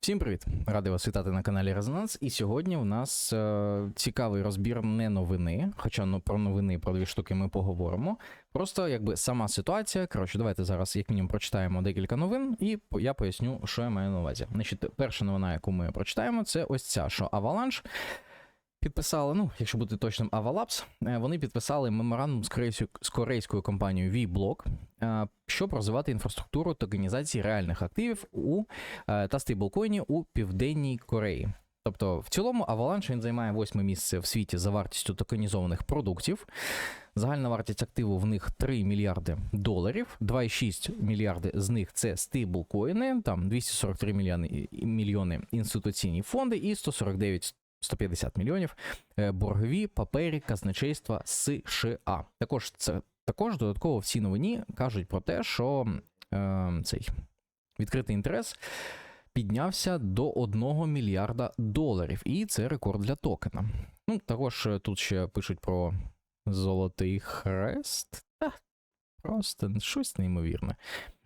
Всім привіт! Радий вас вітати на каналі Резонанс. І сьогодні в нас е, цікавий розбір не новини, хоча ну, про новини про дві штуки ми поговоримо. Просто якби сама ситуація. Коротше, давайте зараз, як мінімум, прочитаємо декілька новин, і я поясню, що я маю на увазі. Значить, перша новина, яку ми прочитаємо, це ось ця, що Avalanche підписали, ну, якщо бути точним, Avalabs, е, вони підписали меморандум з корейською, з корейською компанією VBlock, е, щоб розвивати інфраструктуру токенізації реальних активів у е, та стейблкоїні у Південній Кореї. Тобто, в цілому, Avalanche він займає восьме місце в світі за вартістю токенізованих продуктів. Загальна вартість активу в них 3 мільярди доларів, 2,6 мільярди з них це стейблкоїни, там 243 мільйони, мільйони інституційні фонди і 149 150 мільйонів е, боргові папері казначейства США. Також це також додатково в цій новині кажуть про те, що е, цей відкритий інтерес піднявся до 1 мільярда доларів, і це рекорд для токена. Ну, також е, тут ще пишуть про золотий хрест. Та, просто щось неймовірне.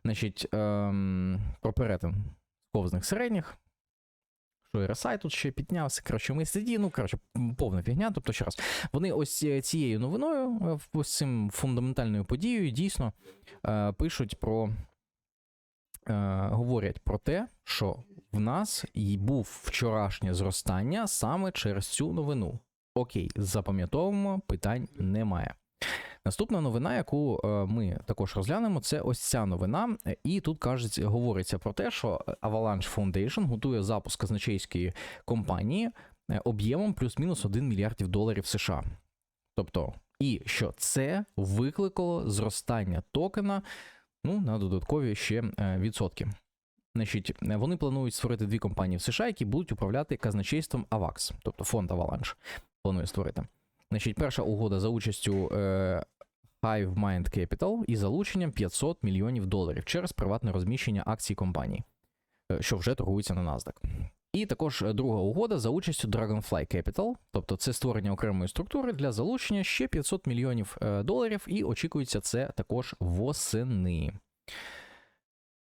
Значить, ем, про перетин ковзних середніх. Що RSI тут ще піднявся. Коротше, ми сиді, ну коротше, повна фігня. Тобто, ще раз, вони ось е, цією новиною, е, ось цим фундаментальною подією, дійсно е, пишуть про говорять про те, що в нас і був вчорашнє зростання саме через цю новину. Окей, запам'ятовуємо, питань немає. Наступна новина, яку е, ми також розглянемо, це ось ця новина. І тут кажеться, говориться про те, що Avalanche Foundation готує запуск казначейської компанії е, об'ємом плюс-мінус 1 мільярдів доларів США. Тобто, і що це викликало зростання токена ну, на додаткові ще е, відсотки. Значить, вони планують створити дві компанії в США, які будуть управляти казначейством AVAX, тобто фонд Avalanche планує створити. Значить, перша угода за участю Hive Mind Capital і залученням 500 мільйонів доларів через приватне розміщення акцій компанії, е, що вже торгуються на NASDAQ. І також е, друга угода за участю Dragonfly Capital, тобто це створення окремої структури для залучення ще 500 мільйонів е, доларів, і очікується це також восени.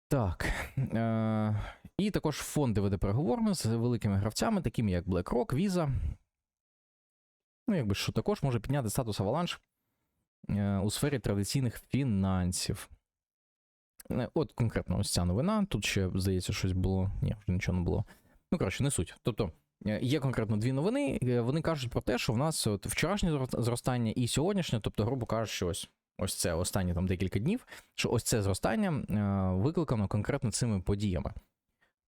Так. Е, і також фонди веде переговорами з великими гравцями, такими як BlackRock, Visa. Ну, якби що також може підняти статус Avalanche у сфері традиційних фінансів. Е, От конкретно ось ця новина. Тут ще, здається, щось було. Ні, вже нічого не було. Ну, коротше, не суть. Тобто, е, є конкретно дві новини. е, Вони кажуть про те, що в нас от вчорашнє зростання і сьогоднішнє, тобто, грубо кажучи, ось. Ось це останні там декілька днів, що ось це зростання е, викликано конкретно цими подіями.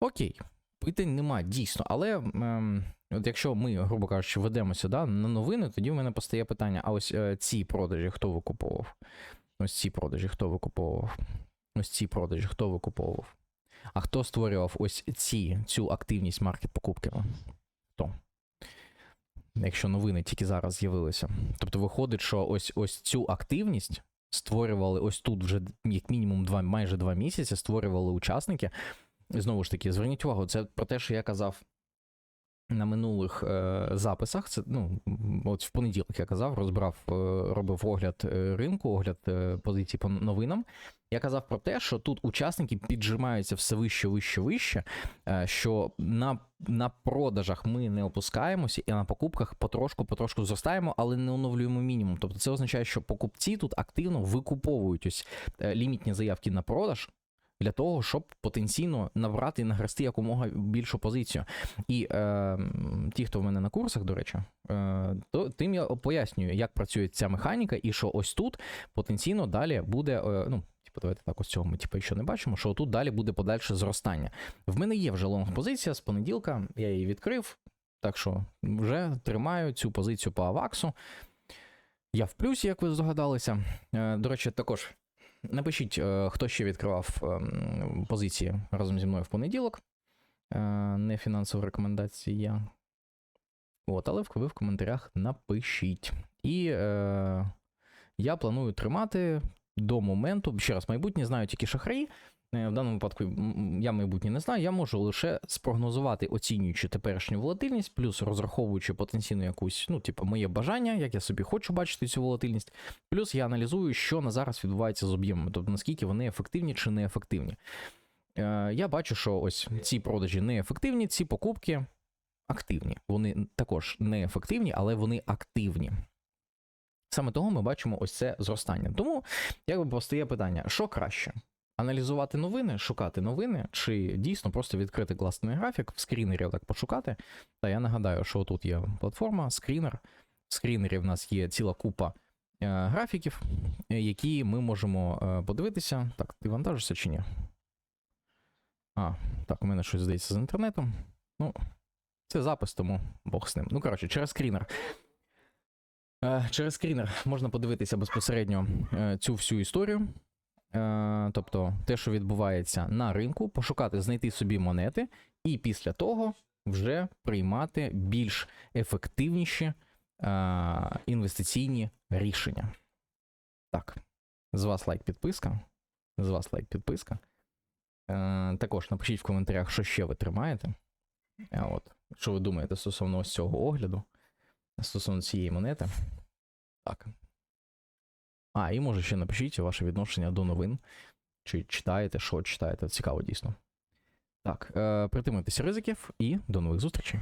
Окей, питань нема, дійсно, але ем, от якщо ми, грубо кажучи, ведемося да, на новини, тоді в мене постає питання: а ось е, ці продажі хто викуповував? Ось ці продажі хто викуповував? Ось ці продажі хто викуповував? А хто створював ось ці, цю активність маркет покупки? Хто? Якщо новини тільки зараз з'явилися. Тобто виходить, що ось ось цю активність створювали ось тут вже як мінімум два, майже два місяці, створювали учасники. Знову ж таки, зверніть увагу, це про те, що я казав на минулих е, записах. Це ну, от в понеділок я казав, розбрав, е, робив огляд е, ринку, огляд е, позицій по новинам. Я казав про те, що тут учасники піджимаються все вище, вище, вище, е, що на, на продажах ми не опускаємося, і на покупках потрошку-потрошку зростаємо, але не оновлюємо мінімум. Тобто це означає, що покупці тут активно викуповують ось е, лімітні заявки на продаж. Для того, щоб потенційно набрати і нагрести якомога більшу позицію. І е, ті, хто в мене на курсах, до речі, е, то тим я пояснюю, як працює ця механіка, і що ось тут потенційно далі буде. Е, ну, типу, давайте так, ось цього ми типу, ще не бачимо, що тут далі буде подальше зростання. В мене є вже лонг позиція з понеділка, я її відкрив, так що вже тримаю цю позицію по аваксу. Я в плюсі, як ви здогадалися. Е, До речі, також напишіть, е, хто ще відкривав ем, позиції разом зі мною в понеділок. Е, Не фінансова рекомендація. От, але ви в коментарях напишіть. І е, я планую тримати до моменту. Ще раз, майбутнє знаю тільки шахраї. Е, В даному випадку я майбутнє не знаю. Я можу лише спрогнозувати, оцінюючи теперішню волатильність, плюс розраховуючи потенційно якусь, ну, типу, моє бажання, як я собі хочу бачити цю волатильність. Плюс я аналізую, що на зараз відбувається з об'ємами, тобто наскільки вони ефективні чи неефективні. Е, я бачу, що ось ці продажі неефективні, ці покупки активні. Вони також неефективні, але вони активні. Саме того ми бачимо ось це зростання. Тому якби постає питання: що краще? Аналізувати новини, шукати новини, чи дійсно просто відкрити класний графік, в скрінері так пошукати. Та я нагадаю, що тут є платформа, скрінер. В скрінері в нас є ціла купа е, графіків, які ми можемо е, подивитися. Так, ти вантажишся чи ні? А, так, у мене щось здається з інтернетом. Ну, це запис, тому Бог з ним. Ну, коротше, через скрінер. Е, Через скрінер можна подивитися безпосередньо е, цю всю історію. Е, Тобто те, що відбувається на ринку, пошукати, знайти собі монети, і після того вже приймати більш ефективніші е, інвестиційні рішення. Так, з вас лайк, підписка. З вас лайк, підписка. Е, Також напишіть в коментарях, що ще ви тримаєте. От, що ви думаєте стосовно ось цього огляду, стосовно цієї монети. Так. А, і може ще напишіть ваше відношення до новин. Чи читаєте, що читаєте. Цікаво дійсно. Так, е, притримуйтеся ризиків і до нових зустрічей.